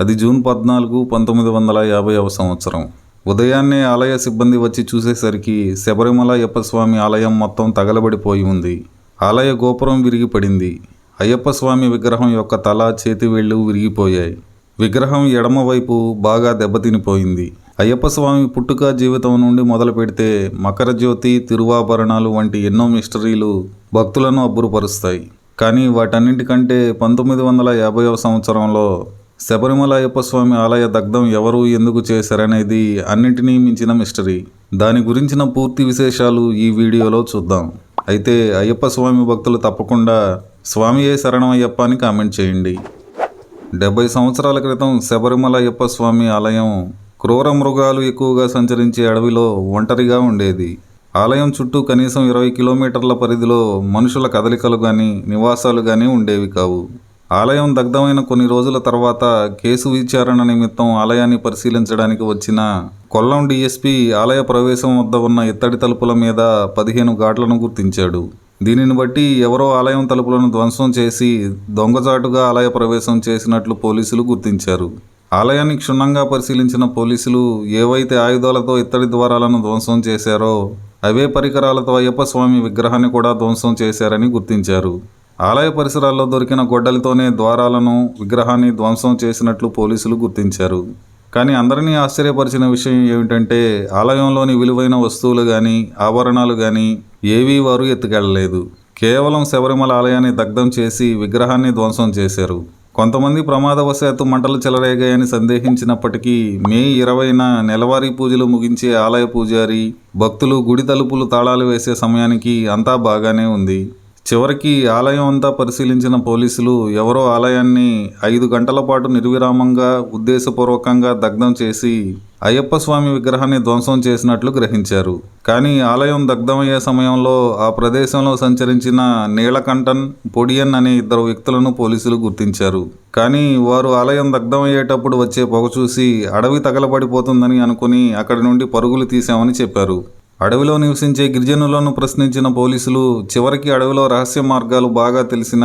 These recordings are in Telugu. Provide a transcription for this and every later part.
అది జూన్ పద్నాలుగు పంతొమ్మిది వందల యాభైవ సంవత్సరం. ఉదయాన్నే ఆలయ సిబ్బంది వచ్చి చూసేసరికి శబరిమల అయ్యప్ప స్వామి ఆలయం మొత్తం తగలబడిపోయి ఉంది. ఆలయ గోపురం విరిగిపడింది. అయ్యప్ప స్వామి విగ్రహం యొక్క తల చేతి వేళ్ళు విరిగిపోయాయి. విగ్రహం ఎడమవైపు బాగా దెబ్బతినిపోయింది. అయ్యప్ప స్వామి పుట్టుక జీవితం నుండి మొదలు పెడితే మకర జ్యోతి తిరువాభరణాలు వంటి ఎన్నో మిస్టరీలు భక్తులను అబ్బురుపరుస్తాయి. కానీ వాటన్నింటికంటే పంతొమ్మిది వందల యాభైవ సంవత్సరంలో శబరిమల అయ్యప్ప స్వామి ఆలయ దగ్ధం ఎవరు ఎందుకు చేశారనేది అన్నింటినీ మించిన మిస్టరీ. దాని గురించిన పూర్తి విశేషాలు ఈ వీడియోలో చూద్దాం. అయితే అయ్యప్ప స్వామి భక్తులు తప్పకుండా స్వామియే శరణమయ్యప్ప అని కామెంట్ చేయండి. డెబ్బై సంవత్సరాల క్రితం శబరిమల అయ్యప్ప స్వామి ఆలయం క్రూర మృగాలు ఎక్కువగా సంచరించే అడవిలో ఒంటరిగా ఉండేది. ఆలయం చుట్టూ కనీసం ఇరవై కిలోమీటర్ల పరిధిలో మనుషుల కదలికలు కానీ నివాసాలు కానీ ఉండేవి కావు. ఆలయం దగ్ధమైన కొన్ని రోజుల తర్వాత కేసు విచారణ నిమిత్తం ఆలయాన్ని పరిశీలించడానికి వచ్చిన కొల్లం డీఎస్పీ ఆలయ ప్రవేశం వద్ద ఉన్న ఇత్తడి తలుపుల మీద పదిహేను ఘాట్లను గుర్తించాడు. దీనిని బట్టి ఎవరో ఆలయం తలుపులను ధ్వంసం చేసి దొంగచాటుగా ఆలయ ప్రవేశం చేసినట్లు పోలీసులు గుర్తించారు. ఆలయాన్ని క్షుణ్ణంగా పరిశీలించిన పోలీసులు ఏవైతే ఆయుధాలతో ఇత్తడి ద్వారాలను ధ్వంసం చేశారో అవే పరికరాలతో అయ్యప్ప స్వామి విగ్రహాన్ని కూడా ధ్వంసం చేశారని గుర్తించారు. ఆలయ పరిసరాల్లో దొరికిన గొడ్డలితోనే ద్వారాలను విగ్రహాన్ని ధ్వంసం చేసినట్లు పోలీసులు గుర్తించారు. కానీ అందరినీ ఆశ్చర్యపరిచిన విషయం ఏమిటంటే ఆలయంలోని విలువైన వస్తువులు కానీ ఆభరణాలు కానీ ఏవీ వారు ఎత్తుకెళ్ళలేదు కేవలం శబరిమల ఆలయాన్ని దగ్ధం చేసి విగ్రహాన్ని ధ్వంసం చేశారు. కొంతమంది ప్రమాదవశాత్తు మంటలు చెలరేగాయని సందేహించినప్పటికీ మే ఇరవైన నెలవారీ పూజలు ముగించే ఆలయ పూజారి భక్తులు గుడి తలుపులు తాళాలు వేసే సమయానికి అంతా బాగానే ఉంది. చివరికి ఆలయం అంతా పరిశీలించిన పోలీసులు ఎవరో ఆలయాన్ని ఐదు గంటల పాటు నిర్విరామంగా ఉద్దేశపూర్వకంగా దగ్ధం చేసి అయ్యప్ప స్వామి విగ్రహాన్ని ధ్వంసం చేసినట్లు గ్రహించారు. కానీ ఆలయం దగ్ధమయ్యే సమయంలో ఆ ప్రదేశంలో సంచరించిన నీలకంఠన్ పొడియన్ అనే ఇద్దరు వ్యక్తులను పోలీసులు గుర్తించారు. కానీ వారు ఆలయం దగ్ధమయ్యేటప్పుడు వచ్చే పొగ చూసి అడవి తగలబడిపోతుందని అనుకుని అక్కడి నుండి పరుగులు తీశామని చెప్పారు. అడవిలో నివసించే గిరిజనులను ప్రశ్నించిన పోలీసులు చివరికి అడవిలో రహస్య మార్గాలు బాగా తెలిసిన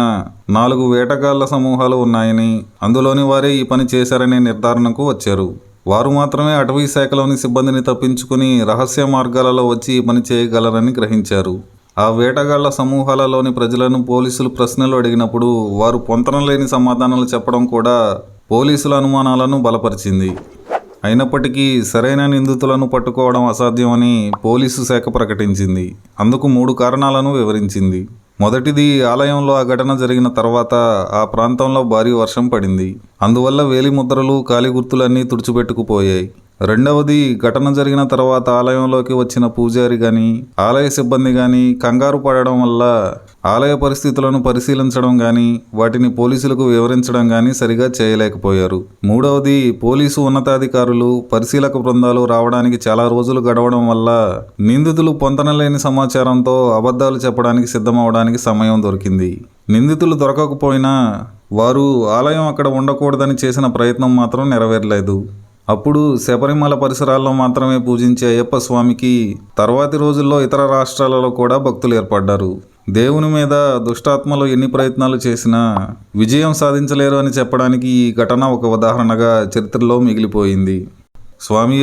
నాలుగు వేటగాళ్ళ సమూహాలు ఉన్నాయని అందులోని వారే ఈ పని చేశారనే నిర్ధారణకు వచ్చారు. వారు మాత్రమే అటవీ శాఖలోని సిబ్బందిని తప్పించుకుని రహస్య మార్గాలలో వచ్చి ఈ పని చేయగలరని గ్రహించారు. ఆ వేటగాళ్ళ సమూహాలలోని ప్రజలను పోలీసులు ప్రశ్నలు అడిగినప్పుడు వారు పొంతనలేని సమాధానాలు చెప్పడం కూడా పోలీసుల అనుమానాలను బలపరిచింది. అయినప్పటికీ సరైన నిందితులను పట్టుకోవడం అసాధ్యమని పోలీసు శాఖ ప్రకటించింది. అందుకు మూడు కారణాలను వివరించింది. మొదటిది ఆలయంలో ఆ ఘటన జరిగిన తర్వాత ఆ ప్రాంతంలో భారీ వర్షం పడింది. అందువల్ల వేలిముద్రలు కాలిగుర్తులన్నీ తుడిచిపెట్టుకుపోయాయి. రెండవది ఘటన జరిగిన తర్వాత ఆలయంలోకి వచ్చిన పూజారి కానీ ఆలయ సిబ్బంది కానీ కంగారు పడడం వల్ల ఆలయ పరిస్థితులను పరిశీలించడం కానీ వాటిని పోలీసులకు వివరించడం కానీ సరిగా చేయలేకపోయారు. మూడవది పోలీసు ఉన్నతాధికారులు పరిశీలక బృందాలు రావడానికి చాలా రోజులు గడవడం వల్ల నిందితులు పొంతనలేని సమాచారంతో అబద్ధాలు చెప్పడానికి సిద్ధమవడానికి సమయం దొరికింది. నిందితులు దొరకకపోయినా వారు ఆలయం అక్కడ ఉండకూడదని చేసిన ప్రయత్నం మాత్రం నెరవేరలేదు. అప్పుడు శబరిమల పరిసరాల్లో మాత్రమే పూజించే అయ్యప్ప స్వామికి తర్వాతి రోజుల్లో ఇతర రాష్ట్రాలలో కూడా భక్తులు ఏర్పడ్డారు. దేవుని మీద దుష్టాత్మలు ఎన్ని ప్రయత్నాలు చేసినా విజయం సాధించలేరు అని చెప్పడానికి ఈ ఘటన ఒక ఉదాహరణగా చరిత్రలో మిగిలిపోయింది. స్వామి